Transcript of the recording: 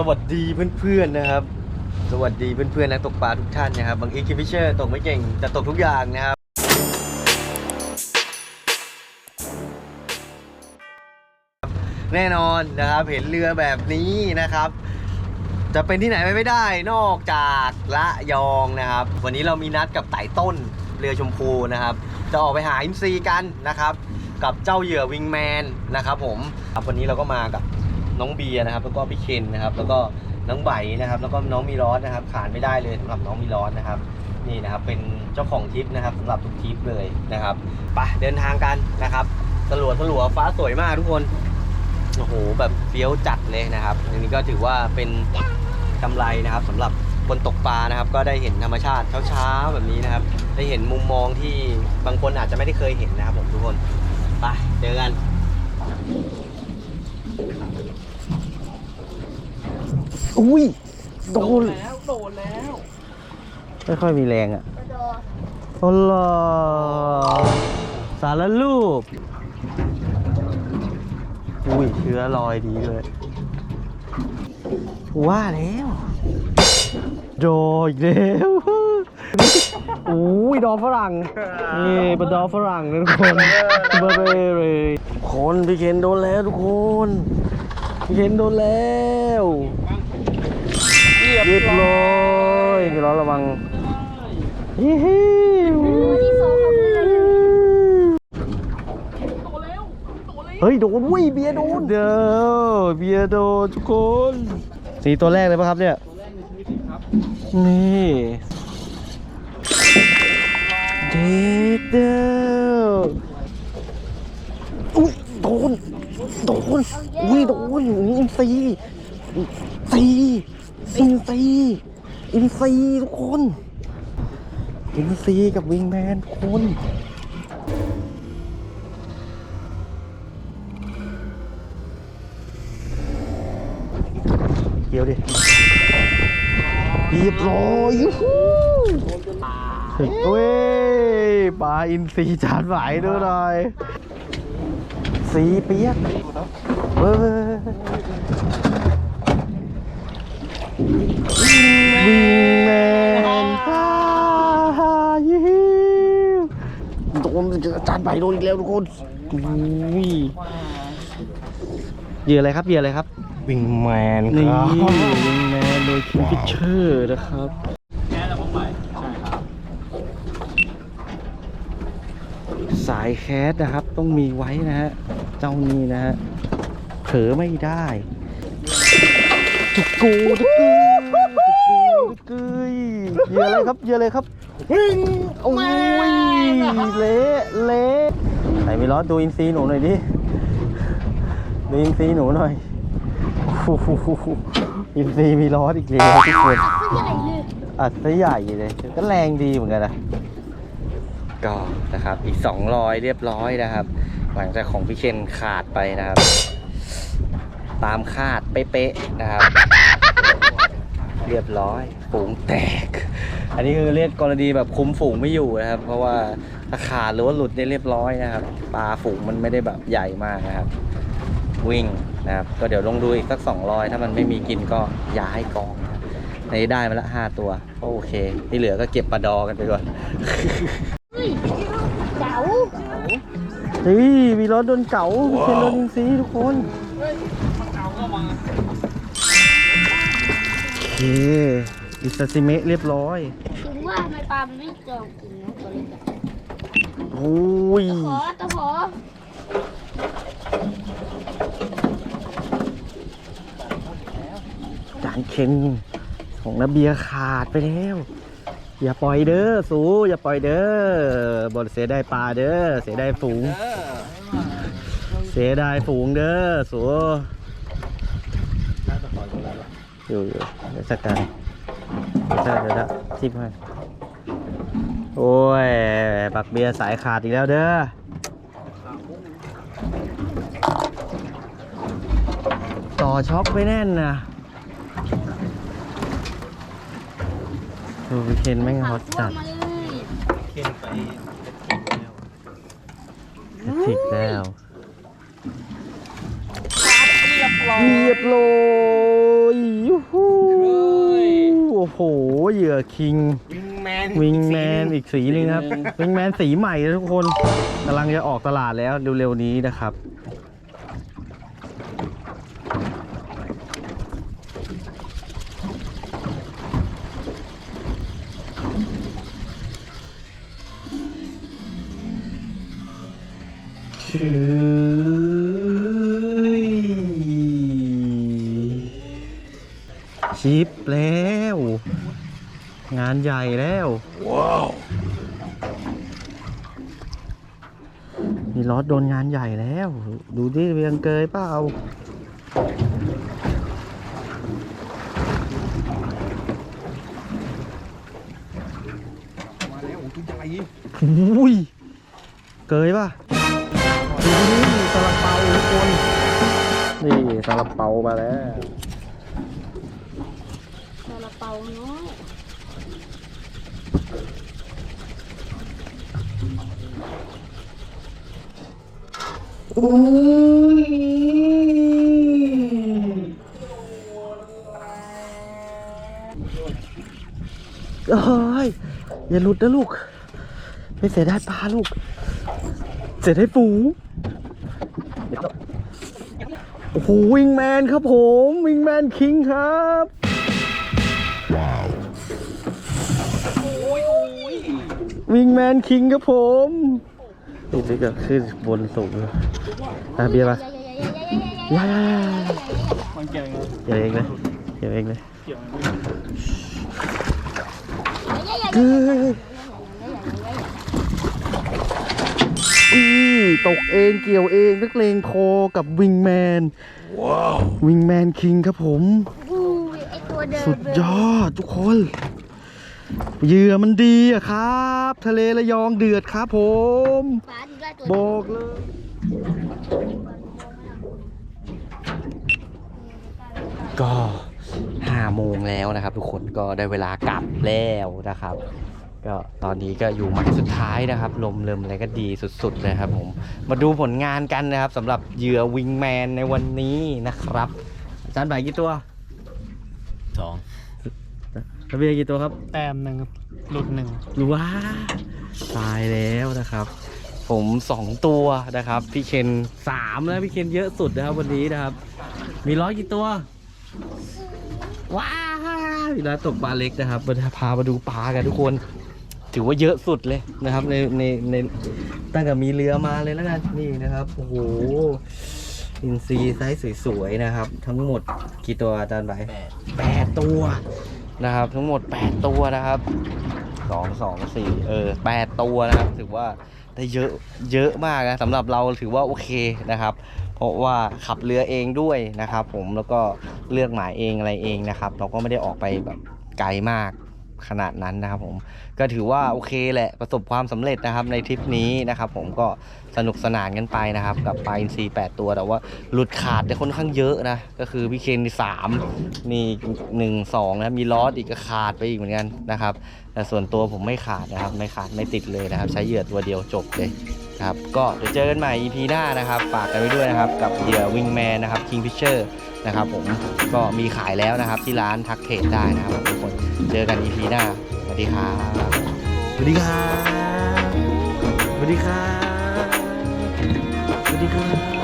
สวัสดีเพื่อนๆนะครับ สวัสดีเพื่อนๆนักตกปลาทุกท่านนะครับบางทีคิฟิเชอร์ตกไม่เก่งแต่ตกทุกอย่างนะครับ แน่นอนนะครับเห็นเรือแบบนี้นะครับ จะเป็นที่ไหนไปไม่ได้นอกจากละยองนะครับ วันนี้เรามีนัดกับไต่ต้นเรือชมพูนะครับ จะออกไปหาอินซีกันนะครับ กับเจ้าเหยื่อวิงแมนนะครับผมครับวันนี้เราก็มากับ น้องเบียร์นะครับ แล้วก็พี่เคนนะครับ แล้วก็น้องไบนะครับ แล้วก็น้องมีรอสนะครับ ขาดไม่ได้เลยสำหรับน้องมีรอสนะครับ นี่นะครับ เป็นเจ้าของทริปนะครับสำหรับทุกทริปเลยนะครับไปเดินทางกันนะครับสลัวสลัวฟ้าสวยมากทุกคนโอ้โหแบบเฟี้ยวจัดเลยนะครับอันนี้ก็ถือว่าเป็นกำไรนะครับสำหรับคนตกปลานะครับ ก็ได้เห็นธรรมชาติเช้าๆแบบนี้นะครับ ได้เห็นมุมมองที่บางคนอาจจะไม่ได้เคยเห็นนะครับผมทุกคนไปเจอกัน อุ้ยโดนแล้วโดนแล้วไม่ค่อยมีแรงอะโอ้โหสารรูป อุ้ยเชื้อรอยดีเลย ว่าแล้วโดอีกแล้วอุ้ยดอกฝรั่งนี่เป็นดอกฝรั่งนะทุกคนเบอร์เร่เลยคน พี่เคนโดนแล้วทุกคน พี่เคนโดนแล้วเรียบร้อยพี่ร้อนระวังฮิฮิที่สองของเรือเลยโดนแล้วโดนแล้วเฮ้ย โดนวุ้ยเบียร์โดนเด้อเบียร์โดนทุกคนสีตัวแรกเลยปะครับเนี่ยตัวแรกในชีวิตจริงครับนี่เด็ดเด้ออุ้ยโดน โดนอุ้ยโดนนี่อินซีซีอินซีอินซีทุกคนอินซีกับวิงแมนทุกคนเกี่ยวดิเรียบร้อยยูฮูเว้ยปลาอินทรีจานไหวดูหน่อย สีเปียกเว้ยวิงแมนฮ่าฮ่ายิ้วโดนจานไหวโดนอีกแล้วทุกคนอุ้ยเหยื่ออะไรครับเหยื่ออะไรครับ วิงแมนนี่ครับวิงแมนโดยคิงฟิชเชอร์นะครับแค่แล้วพวกใหม่ใช่ครับสายแคสนะครับต้องมีไว้นะฮะ เจ้านี้นะฮะเผลอไม่ได้จุกกูจุกกูจุกกูเหยื่ออะไรครับเหยื่ออะไรครับวิ่งโอ้ยเละเละไหนมีล้อดูอินซีหนูหน่อยดิดูอินซีหนูหน่อยโอ้โหอินซีมีล้ออีกแล้วทุกคนผู้ใหญ่เลยอัดซะใหญ่เลย ก็แรงดีเหมือนกันนะก็นะครับอีกสองรอยเรียบร้อยนะครับ หลังจากของพี่เคนขาดไปนะครับ ตามคาดเป๊ะๆนะครับ เรียบร้อยฝูงแตก อันนี้คือเรียกกรณีแบบคุมฝูงไม่อยู่นะครับ เพราะว่าถ้าขาดหรือว่าหลุดได้เรียบร้อยนะครับปลาฝูงมันไม่ได้แบบใหญ่มากนะครับ วิ่งนะครับก็เดี๋ยวลงดูอีกสักสองรอยถ้ามันไม่มีกินก็ย้ายกองนะในนี้ได้มาละห้าตัวก็โอเค ที่เหลือก็เก็บปลาดอกันไปก่อน ฮ้ยมีรถโดนเก๋าเป็นโดนอินซีทุกคนมันเอาก็มาโอเคอิซาซิเมะเรียบร้อยถึงว่าทำไมปลามันไม่จองกินนะตัวเล็กอะโอ้ยตะขอตะขอจานเค็มของนาเบียร์ขาดไปแล้ว อย่าปล่อยเด้อสูอย่าปล่อยเด้อบอลเสียได้ปลาเด้อเสียได้ฝูง เสียไดายฝูงเด้อสูอยู่อยู่เดี๋ยวจัดการเดี๋ยวจัดเดี๋ยวจัดทิปให้โอ้ยบักเบียร์สายขาดอีกแล้วเด้อต่อช็อปไปแน่นนะ โอ้ยเคนแม่งฮอตจัดมาเลยเข็นไปจะถิกแล้วเรียบร้อยเรียบร้อยโห เหยื่อคิง วิงแมนวิงแมนอีกสีหนึงครับ วิงแมนสีใหม่นะทุกคนกำลังจะออกตลาดแล้วเร็วๆนี้นะครับ ชิปแล้ว งานใหญ่แล้ว ว้าว มีรถโดนงานใหญ่แล้ว ดูดิเวียงเกยเปล่ามาแล้วโอ้ตัวใหญ่อุ้ย เกยป่ะ ซาลาเปามาแล้วซาลาเปาน้อยเอ้ยอย่าหลุดนะลูก ไม่เสียดายปลาลูก เสียดายฝูง โอ้โหวิงแมนครับผมวิงแมนคิงครับวิงแมนคิงครับผมนี่นี่ก็ขึ้นบนสูงเลยอะเบียร์มาอย่าอย่าอย่ามันเก่งเลยอย่าเองเลยอย่าเองเลยเกี่ยวเฮ้ยอือ ตกเองเกี่ยวเองนักเลงโคกับวิงแมนว้าววิงแมนคิงครับผม อู้ยไอตัวเดิมสุดยอดทุกคนเหยื่อมันดีอะครับ ทะเลระยองเดือดครับผม ปลาที่ได้ตัวบอกเลย ก็ห้าโมงแล้วนะครับ ทุกคนก็ได้เวลากลับแล้วนะครับ ก็ตอนนี้ก็อยู่หมายสุดท้ายนะครับ ลมเริ่มอะไรก็ดีสุดๆเลยครับผม มาดูผลงานกันนะครับสำหรับเหยื่อวิงแมนในวันนี้นะครับอาจารย์ใบายกี่ตัวสองระเบียร์กี่ตัวครับ แต้มหนึ่งหลุดหนึ่งว้าตายแล้วนะครับ ผมสองตัวนะครับ พี่เคนสามแล้วพี่เคนเยอะสุดนะครับวันนี้นะครับ มีร้อยกี่ตัว ว้าวพี่ร้านตกปลาเล็กนะครับมาพามาดูปลากันทุกคน ถือว่าเยอะสุดเลยนะครับ ในในในตั้งแต่มีเรือมาเลยแล้วกันนี่นะครับโอ้โหอินซีไซส์สวยๆนะครับ ทั้งหมดกี่ตัวอาจารย์ใบแปดตัวนะครับ ทั้งหมดแปดตัวนะครับสองสองสี่เออแปดตัวนะครับ ถือว่าได้เยอะเยอะมากนะสำหรับเราถือว่าโอเคนะครับ เพราะว่าขับเรือเองด้วยนะครับ ผมแล้วก็เลือกหมายเองอะไรเองนะครับ เราก็ไม่ได้ออกไปแบบไกลมาก ขนาดนั้นนะครับผมก็ถือว่าโอเคแหละประสบความสำเร็จนะครับในทริปนี้นะครับผมก็ สนุกสนานกันไปนะครับ กับปลาอินทรีแปดตัวแต่ว่าหลุดขาดได้ค่อนข้างเยอะนะ ก็คือพี่เคนสามมีหนึ่งสองนะมีลอสอีกก็ขาดไปอีกเหมือนกันนะครับ แต่ส่วนตัวผมไม่ขาดนะครับ ไม่ขาดไม่ติดเลยนะครับ ใช้เหยื่อตัวเดียวจบเลยนะครับก็เดี๋ยวเจอกันใหม่ EP หน้านะครับฝากกันไว้ด้วยนะครับ กับเหยื่อวิงแมนนะครับ Kingfisher นะครับผมก็มีขายแล้วนะครับที่ร้านทักเทรดได้นะครับทุกคนเจอกัน EP หน้าสวัสดีครับสวัสดีครับสวัสดีครับ be good.